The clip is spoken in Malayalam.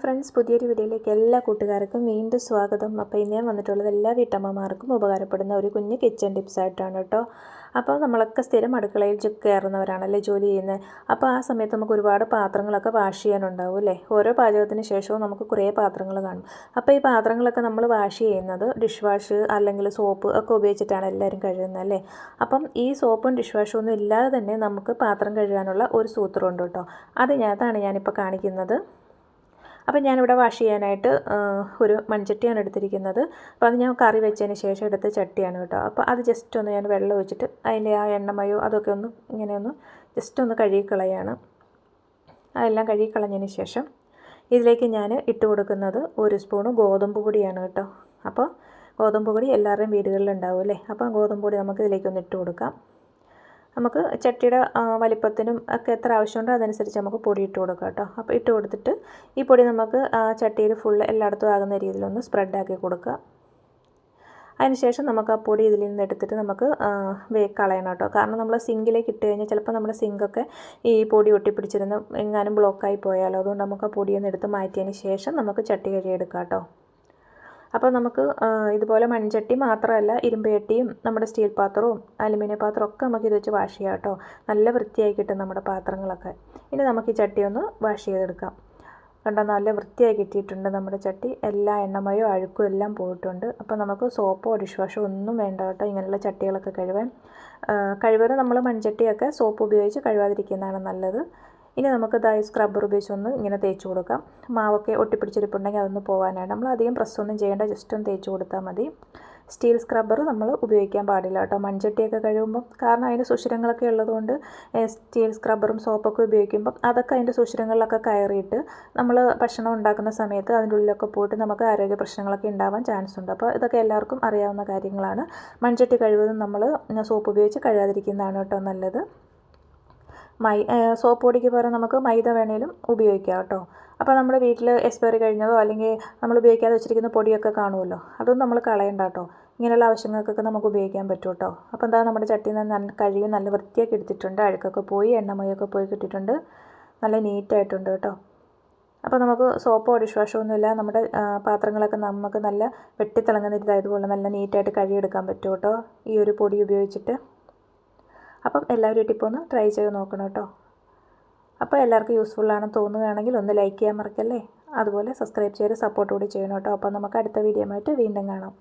ഫ്രണ്ട്സ് പുതിയൊരു വീഡിയോയിലേക്ക് എല്ലാ കൂട്ടുകാർക്കും വീണ്ടും സ്വാഗതം. അപ്പോൾ ഇന്ന് ഞാൻ വന്നിട്ടുള്ളത് എല്ലാ വീട്ടമ്മമാർക്കും ഉപകാരപ്പെടുന്ന ഒരു കുഞ്ഞ് കിച്ചൺ ടിപ്സ് ആയിട്ടാണ് കേട്ടോ. അപ്പോൾ നമ്മളൊക്കെ സ്ഥിരം അടുക്കളയിൽ കയറുന്നവരാണല്ലേ ജോലി ചെയ്യുന്നത്? അപ്പോൾ ആ സമയത്ത് നമുക്ക് ഒരുപാട് പാത്രങ്ങളൊക്കെ വാഷ് ചെയ്യാനുണ്ടാവും അല്ലേ? ഓരോ പാചകത്തിന് ശേഷവും നമുക്ക് കുറേ പാത്രങ്ങൾ കാണും. അപ്പോൾ ഈ പാത്രങ്ങളൊക്കെ നമ്മൾ വാഷ് ചെയ്യുന്നത് ഡിഷ് വാഷ് അല്ലെങ്കിൽ സോപ്പ് ഒക്കെ ഉപയോഗിച്ചിട്ടാണ് എല്ലാവരും കഴുകുന്നത് അല്ലേ? അപ്പം ഈ സോപ്പും ഡിഷ് വാഷും ഒന്നും ഇല്ലാതെ തന്നെ നമുക്ക് പാത്രം കഴുകാനുള്ള ഒരു സൂത്രമുണ്ട് കേട്ടോ. അത് ഞാൻ അതാണ് ഞാനിപ്പോൾ കാണിക്കുന്നത്. അപ്പോൾ ഞാനിവിടെ വാഷ് ചെയ്യാനായിട്ട് ഒരു മൺചട്ടിയാണ് എടുത്തിരിക്കുന്നത്. അപ്പോൾ അത് ഞാൻ കറി വെച്ചതിന് ശേഷം എടുത്ത ചട്ടിയാണ് കേട്ടോ. അപ്പോൾ അത് ജസ്റ്റ് ഒന്ന് ഞാൻ വെള്ളം ഒഴിച്ചിട്ട് അതിന്റെ ആ എണ്ണമയോ അതൊക്കെ ഒന്ന് ഇങ്ങനെ ഒന്ന് ജസ്റ്റ് ഒന്ന് കഴുകിക്കളയാണ്. അതെല്ലാം കഴുകിക്കളഞ്ഞതിന് ശേഷം ഇതിലേക്ക് ഞാൻ ഇട്ട് കൊടുക്കുന്നത് ഒരു സ്പൂണ് ഗോതമ്പ് പൊടിയാണ് കേട്ടോ. അപ്പോൾ ഗോതമ്പ് പൊടി എല്ലാവരുടെയും വീടുകളിൽ ഉണ്ടാവും അല്ലേ? അപ്പോൾ ഗോതമ്പ് പൊടി നമുക്ക് ഇതിലേക്കൊന്ന് ഇട്ട് കൊടുക്കാം. നമുക്ക് ചട്ടിയുടെ വലിപ്പത്തിനും ഒക്കെ എത്ര ആവശ്യമുണ്ടോ അതനുസരിച്ച് നമുക്ക് പൊടി ഇട്ട് കൊടുക്കാം കേട്ടോ. അപ്പോൾ ഇട്ട് കൊടുത്തിട്ട് ഈ പൊടി നമുക്ക് ചട്ടിയിൽ ഫുൾ എല്ലായിടത്തും ആകുന്ന രീതിയിലൊന്ന് സ്പ്രെഡാക്കി കൊടുക്കുക. അതിനുശേഷം നമുക്ക് ആ പൊടി ഇതിൽ നിന്ന് എടുത്തിട്ട് നമുക്ക് വേ കളയണം കേട്ടോ. കാരണം നമ്മൾ സിങ്കിലേക്ക് ഇട്ട് കഴിഞ്ഞാൽ ചിലപ്പോൾ നമ്മുടെ സിങ്കൊക്കെ ഈ പൊടി ഒട്ടിപ്പിടിച്ചിരുന്ന് എങ്ങാനും ബ്ലോക്കായി പോയാലോ. അതുകൊണ്ട് നമുക്ക് ആ പൊടിയൊന്ന് എടുത്ത് മാറ്റിയതിന് ശേഷം നമുക്ക് ചട്ടി കഴുകിയെടുക്കാം കേട്ടോ. അപ്പോൾ നമുക്ക് ഇതുപോലെ മൺചട്ടി മാത്രമല്ല ഇരുമ്പേട്ടിയും നമ്മുടെ സ്റ്റീൽ പാത്രവും അലുമിനിയം പാത്രവും ഒക്കെ നമുക്ക് ഇത് വെച്ച് വാഷ് ചെയ്യാം കേട്ടോ. നല്ല വൃത്തിയായി കിട്ടും നമ്മുടെ പാത്രങ്ങളൊക്കെ. ഇനി നമുക്ക് ഈ ചട്ടി ഒന്ന് വാഷ് ചെയ്തെടുക്കാം. കണ്ടോ നല്ല വൃത്തിയായി കിട്ടിയിട്ടുണ്ട് നമ്മുടെ ചട്ടി. എല്ലാ എണ്ണമയോ അഴുക്കും എല്ലാം പോയിട്ടുണ്ട്. അപ്പോൾ നമുക്ക് സോപ്പോ ഡിഷ് വാഷോ ഒന്നും വേണ്ട കേട്ടോ ഇങ്ങനെയുള്ള ചട്ടികളൊക്കെ കഴുകാൻ. കഴിവതും നമ്മൾ മൺചട്ടിയൊക്കെ സോപ്പ് ഉപയോഗിച്ച് കഴുകാതിരിക്കുന്നതാണ് നല്ലത്. ഇനി നമുക്ക് ഇതായി സ്ക്രബ്ബർ ഉപയോഗിച്ച് ഒന്ന് ഇങ്ങനെ തേച്ച് കൊടുക്കാം. മാവൊക്കെ ഒട്ടിപ്പിടിച്ചിരിപ്പുണ്ടെങ്കിൽ അതൊന്ന് പോകാനാണ് നമ്മൾ അധികം പ്രസ്സൊന്നും ചെയ്യേണ്ട ജസ്റ്റ് ഒന്ന് തേച്ച് കൊടുത്താൽ മതി. സ്റ്റീൽ സ്ക്രബ്ബർ നമ്മൾ ഉപയോഗിക്കാൻ പാടില്ല കേട്ടോ. മൺചട്ടിയൊക്കെ കഴിയുമ്പം കാരണം അതിന്റെ സുഷിരങ്ങളൊക്കെ ഉള്ളതുകൊണ്ട് സ്റ്റീൽ സ്ക്രബ്ബറും സോപ്പൊക്കെ ഉപയോഗിക്കുമ്പം അതൊക്കെ അതിന്റെ സുഷിരങ്ങളിലൊക്കെ കയറിയിട്ട് നമ്മൾ ഭക്ഷണം ഉണ്ടാക്കുന്ന സമയത്ത് അതിന്റെ ഉള്ളിലൊക്കെ പോയിട്ട് നമുക്ക് ആരോഗ്യ പ്രശ്നങ്ങളൊക്കെ ഉണ്ടാവാൻ ചാൻസ് ഉണ്ട്. അപ്പോൾ ഇതൊക്കെ എല്ലാവർക്കും അറിയാവുന്ന കാര്യങ്ങളാണ്. മൺചട്ടി കഴിവതും നമ്മൾ സോപ്പ് ഉപയോഗിച്ച് കഴുകാതിരിക്കുന്നതാണ് കേട്ടോ നല്ലത്. മൈ സോപ്പ് പൊടിക്ക് പകരം നമുക്ക് മൈദ വേണേലും ഉപയോഗിക്കാം കേട്ടോ. അപ്പോൾ നമ്മുടെ വീട്ടിൽ എക്സ്പയറി കഴിഞ്ഞതോ അല്ലെങ്കിൽ നമ്മൾ ഉപയോഗിക്കാതെ വെച്ചിരിക്കുന്ന പൊടിയൊക്കെ കാണുമല്ലോ. അതൊന്നും നമ്മൾ കളയണ്ട കേട്ടോ. ഇങ്ങനെയുള്ള ആവശ്യങ്ങൾക്കൊക്കെ നമുക്ക് ഉപയോഗിക്കാൻ പറ്റും കേട്ടോ. അപ്പോൾ എന്താ നമ്മുടെ ചട്ടി നിന്ന് കഴുകി നല്ല വൃത്തിയാക്കി എടുത്തിട്ടുണ്ട്. അഴുക്കൊക്കെ പോയി എണ്ണമയൊക്കെ പോയി കിട്ടിയിട്ടുണ്ട്. നല്ല നീറ്റായിട്ടുണ്ട് കേട്ടോ. അപ്പോൾ നമുക്ക് സോപ്പോ ഡിഷ് വാഷോ ഒന്നുമില്ല. നമ്മുടെ പാത്രങ്ങളൊക്കെ നമുക്ക് നല്ല വെട്ടിത്തിളങ്ങുന്ന ഇതായതുപോലെ നല്ല നീറ്റായിട്ട് കഴുകിയെടുക്കാൻ പറ്റും കേട്ടോ. ഈ ഒരു പൊടി ഉപയോഗിച്ചിട്ട്. അപ്പം എല്ലാവരും ടിപ്പ് ഒന്ന് ട്രൈ ചെയ്ത് നോക്കണം കേട്ടോ. അപ്പോൾ എല്ലാവർക്കും യൂസ്ഫുൾ ആണെന്ന് തോന്നുകയാണെങ്കിൽ ഒന്ന് ലൈക്ക് ചെയ്യാൻ മറക്കല്ലേ? അതുപോലെ സബ്സ്ക്രൈബ് ചെയ്ത് സപ്പോർട്ട് കൂടി ചെയ്യണം കേട്ടോ. അപ്പോൾ നമുക്ക് അടുത്ത വീഡിയോ ആയിട്ട് വീണ്ടും കാണാം.